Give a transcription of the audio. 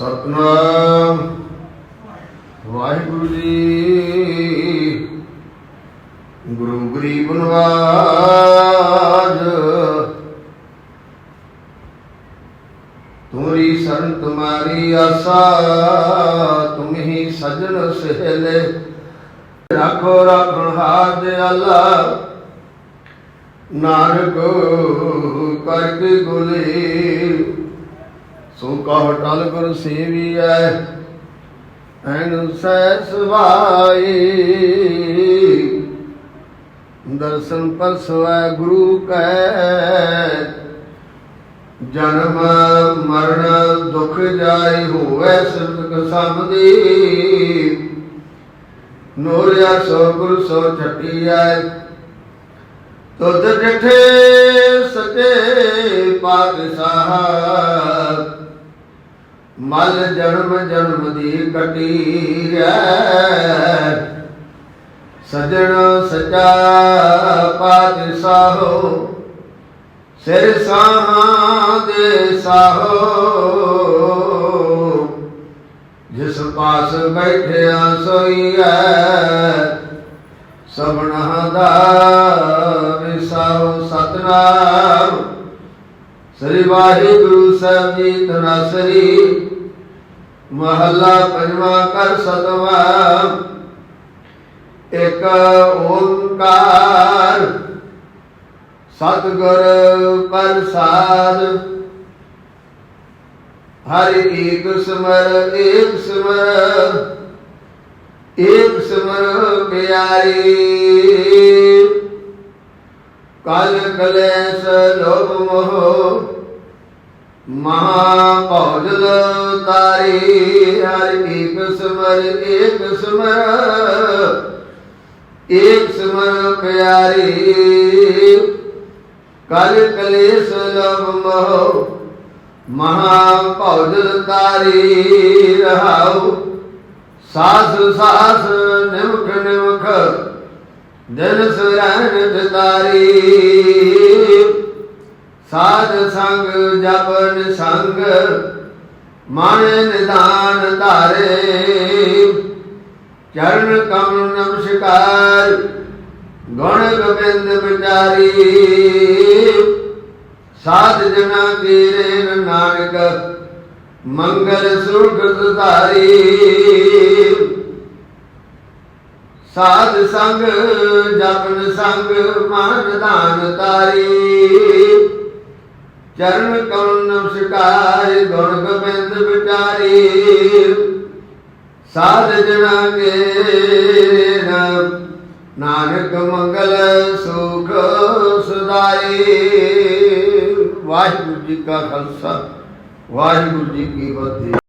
ਸਤਨਾਮ ਵਾਹਿਗੁਰੂ ਜੀ ਗੁਰੂ ਗਰੀਬ ਨਵਾਜ। ਤੁਮਰੀ ਸ਼ਰਨ, ਤੁਮਾਰੀ ਆਸਾ, ਤੁਮ ਹੀ ਸਜਣ ਸਹਲੇ। ਰੱਖੋ ਰੱਖਣ ਹਾਰ ਦੇ ਅੱਲਾ। ਨਾਨਕ ਕਰਕੇ ਗੁਲੇ। ਸੋ ਕਹ ਟਲ ਗੁਰ ਸੇਵੀਐ, ਐਨ ਸਹਿ ਸੁਭਾਈ ਦਰਸ਼ਨ ਪਰਸਵੈ ਗੁਰੂ ਕੈ, ਜਨਮ ਮਰਨ ਦੁਖ ਜਾਈ ਹੋਵੇ ਸਿਰਦਕ ਸਮਦੀ ਨੋਰਿਆ ਸੋ ਗੁਰ ਸੋ ਛਟੀਐ, ਤੁਧ ਡਿਠੇ ਸਕੇ ਪਾਤਸ਼ਾਹ। ਮਲ ਜਨਮ ਜਨਮ ਦੀ ਕਟੀ ਰੈ ਸਜਣ ਸਚਾ ਪਾਤਸ਼ਾਹੋ, ਸਿਰ ਸਾਹਾਂ ਦੇ ਸਾਹੋ। ਜਿਸ ਪਾਸ ਬੈਠਿਆ ਸੋਈਐ ਸਭਨਾ ਦਾ ਵਿਸਾਉ ਸਤਨਾਮ। ਸ੍ਰੀ ਵਾਹਿਗੁਰੂ ਸਾਹਿਬ ਜੀ ਤਨਾਸਰੀ ਮਹੱਲਾ ਪੰਜਵਾਂ ਕਰ ਸਤਵਾ, ਇੱਕ ਓੰਕਾਰ, ਸਤਿਗੁਰ ਪ੍ਰਸਾਦ। ਹਰ ਏਕ ਸਮਰ ਏਕ ਸਮਰ ਏਕ ਸਮਰ ਪਿਆਰੀ। ਕਲ ਕਲੇਸ਼ ਲੋਭ ਮੋਹ, ਮਹਾ ਭੌਜਲ ਤਾਰੀ, ਹਰ ਏਕ ਸਮਰ ਏਕ ਸਮਰ ਏਕ ਸਮਰ ਪਿਆਰੀ। ਕਲ ਕਲੇਸ਼ ਲੋਭ ਮੋਹ, ਮਹਾ ਭੌਜਲ ਤਾਰੀ, ਰਹਾਉ, ਸਾਸ ਸਾਸ ਨਿਮਖ ਨਿਮਖ। ਦਿਨ ਸੁਰਨ ਤਾਰੀ ਸਾਧ ਸੰਗ ਜਪਨ ਸੰਗ ਮਨ ਨਿਦਾਨ ਧਾਰੇ। ਚਰਨ ਕਮਲ ਨਮਸਕਾਰ, ਗੁਣ ਗੋਬਿੰਦ ਵਿਚਾਰੀ। ਸਾਧ ਜਨਾ ਕੀਰੇ ਨਾਨਕ, ਮੰਗਲ ਸੁਖ ਸੁਧਾਰੀ ਸਾਧ ਸੰਗ, ਜਪਨ ਸੰਗ, ਮਨ ਦਾਨ ਤਾਰੀ ਚਰਨ ਕਮਲ ਨਮਸਕਾਰ, ਗੁਣ ਗੋਬਿੰਦ ਵਿਚਾਰੀ। ਸਾਧ ਜਨਾ ਕੇ ਨਾਨਕ ਮੰਗਲ ਸੁਖ ਸੁਦਾਈ। ਵਾਹਿਗੁਰੂ ਜੀ ਕਾ ਖਾਲਸਾ, ਵਾਹਿਗੁਰੂ ਜੀ ਕੀ ਫਤਿਹ।